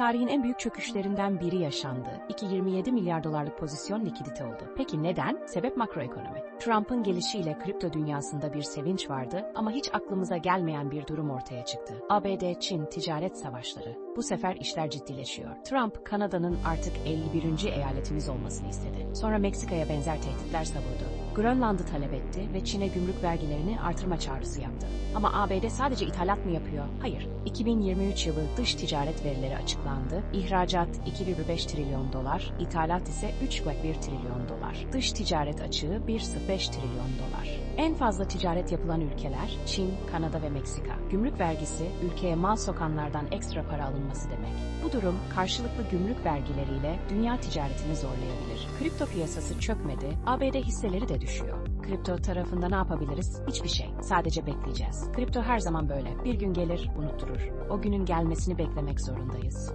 Tarihin en büyük çöküşlerinden biri yaşandı. 2.27 milyar dolarlık pozisyon likidite oldu. Peki neden? Sebep makroekonomi. Trump'ın gelişiyle kripto dünyasında bir sevinç vardı ama hiç aklımıza gelmeyen bir durum ortaya çıktı. ABD-Çin ticaret savaşları. Bu sefer işler ciddileşiyor. Trump, Kanada'nın artık 51. eyaletimiz olmasını istedi. Sonra Meksika'ya benzer tehditler savurdu. Grönland'ı talep etti ve Çin'e gümrük vergilerini artırma çağrısı yaptı. Ama ABD sadece ithalat mı yapıyor? Hayır. 2023 yılı dış ticaret verileri açıklandı. İhracat 2,5 trilyon dolar, ithalat ise 3,1 trilyon dolar. Dış ticaret açığı 1,5 trilyon dolar. En fazla ticaret yapılan ülkeler Çin, Kanada ve Meksika. Gümrük vergisi ülkeye mal sokanlardan ekstra para alınması demek. Bu durum karşılıklı gümrük vergileriyle dünya ticaretini zorlayabilir. Kripto piyasası çökmedi, ABD hisseleri de düşüyor. Kripto tarafında ne yapabiliriz? Hiçbir şey. Sadece bekleyeceğiz. Kripto her zaman böyle. Bir gün gelir, unutturur. O günün gelmesini beklemek zorundayız.